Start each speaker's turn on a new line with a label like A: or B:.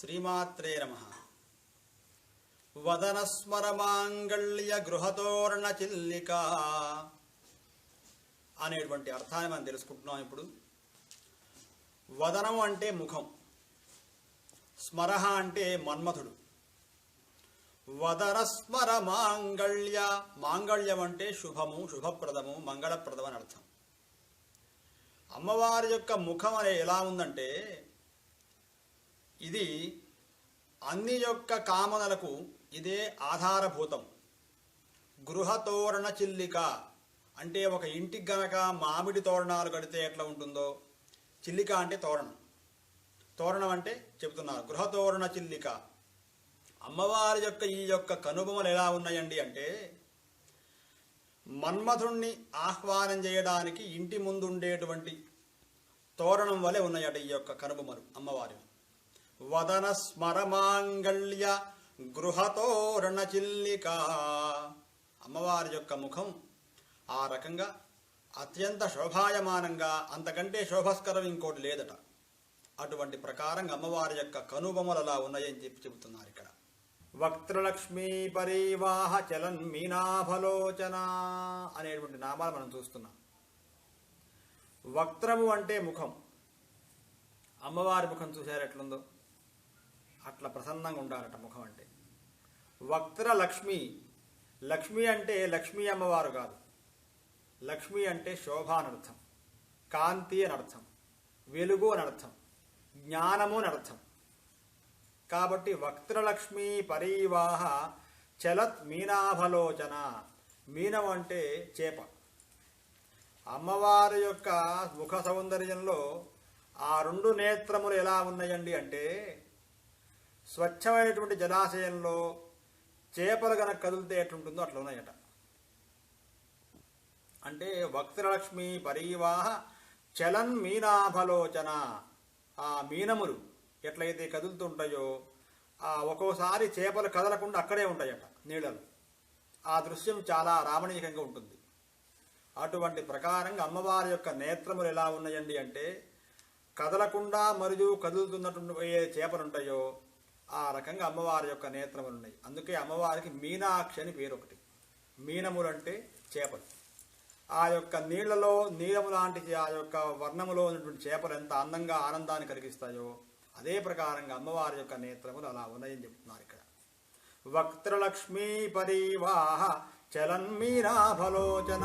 A: శ్రీమాత్రే నమ. వదనస్మరమాంగళ్య గృహతోరణ చిల్లిక అనేటువంటి అర్థాన్ని మనం తెలుసుకుంటున్నాం ఇప్పుడు. వదనం అంటే ముఖం. స్మరహ అంటే మన్మథుడు వదనస్మర మాంగళ్య మాంగళ్యం అంటే శుభము శుభప్రదము మంగళప్రదం అని అర్థం. అమ్మవారి యొక్క ముఖం అనే ఎలా ఉందంటే ఇది అన్ని యొక్క కామనలకు ఇదే ఆధారభూతం. గృహతోరణ చిల్లిక అంటే ఒక ఇంటికి గనక మామిడి తోరణాలు కడితే ఎట్లా ఉంటుందో? చిల్లిక అంటే తోరణం. తోరణం అంటే చెబుతున్నారు గృహతోరణ చిల్లిక అమ్మవారి యొక్క ఈ యొక్క కనుబొమలు ఎలా ఉన్నాయండి అంటే మన్మథుణ్ణి ఆహ్వానం చేయడానికి ఇంటి ముందు ఉండేటువంటి తోరణం వలె ఉన్నాయట ఈ యొక్క కనుబొమలు అమ్మవారి వదన స్మరమాంగళ్య గృహతోరణచిల్లిక. అమ్మవారి యొక్క ముఖం ఆ రకంగా అత్యంత శోభాయమానంగా అంతకంటే శోభస్కరం ఇంకోటి లేదట. అటువంటి ప్రకారంగా అమ్మవారి యొక్క కనుబొమలు ఉన్నాయని చెప్పి చెబుతున్నారు ఇక్కడ. వక్త్రలక్ష్మీ పరివాహ చలన్ మీనాభలోచన అనేటువంటి నామాలు మనం చూస్తున్నాం. వక్త్రము అంటే ముఖం. అమ్మవారి ముఖం చూసారు ఎట్లుందో? అట్లా ప్రసన్నంగా ఉండాలట ముఖం అంటే. వక్త్ర లక్ష్మి లక్ష్మి అంటే లక్ష్మీ అమ్మవారు కాదు. లక్ష్మి అంటే శోభ అనర్థం కాంతి అనర్థం అర్థం. వెలుగు అనర్థం జ్ఞానము అనర్థం కాబట్టి వక్త్రలక్ష్మి పరివాహ చలత్ మీనాభలోచన. మీనం అంటే చేప. అమ్మవారి యొక్క ముఖ సౌందర్యంలో ఆ రెండు నేత్రములు ఎలా ఉన్నాయండి అంటే స్వచ్ఛమైనటువంటి జలాశయంలో చేపలు కనుక కదిలితే ఎట్లుంటుందో అట్లా ఉన్నాయట. అంటే వక్త్రలక్ష్మి పరివాహ చలన్ మీనాభలోచన. ఆ మీనములు ఎట్లయితే కదులుతుంటాయో ఆ ఒక్కోసారి చేపలు కదలకుండా అక్కడే ఉంటాయట నీళ్ళలు ఆ దృశ్యం చాలా రామణీయంగా ఉంటుంది. అటువంటి ప్రకారంగా అమ్మవారి యొక్క నేత్రములు ఎలా ఉన్నాయండి అంటే కదలకుండా మరియు కదులుతున్నటువంటి ఏ చేపలు ఉంటాయో ఆ రకంగా అమ్మవారి యొక్క నేత్రములు ఉన్నాయి. అందుకే అమ్మవారికి మీనాక్షి అని పేరు ఒకటి మీనములు అంటే చేపలు. ఆ యొక్క నీళ్ళలో నీలము లాంటి ఆ యొక్క వర్ణములో ఉన్నటువంటి చేపలు ఎంత అందంగా ఆనందాన్ని కలిగిస్తాయో అదే ప్రకారంగా అమ్మవారి యొక్క నేత్రములు అలా ఉన్నాయని చెప్తున్నారు ఇక్కడ. వక్త్రలక్ష్మీ పరివాహ చలన్మీనాభలోచన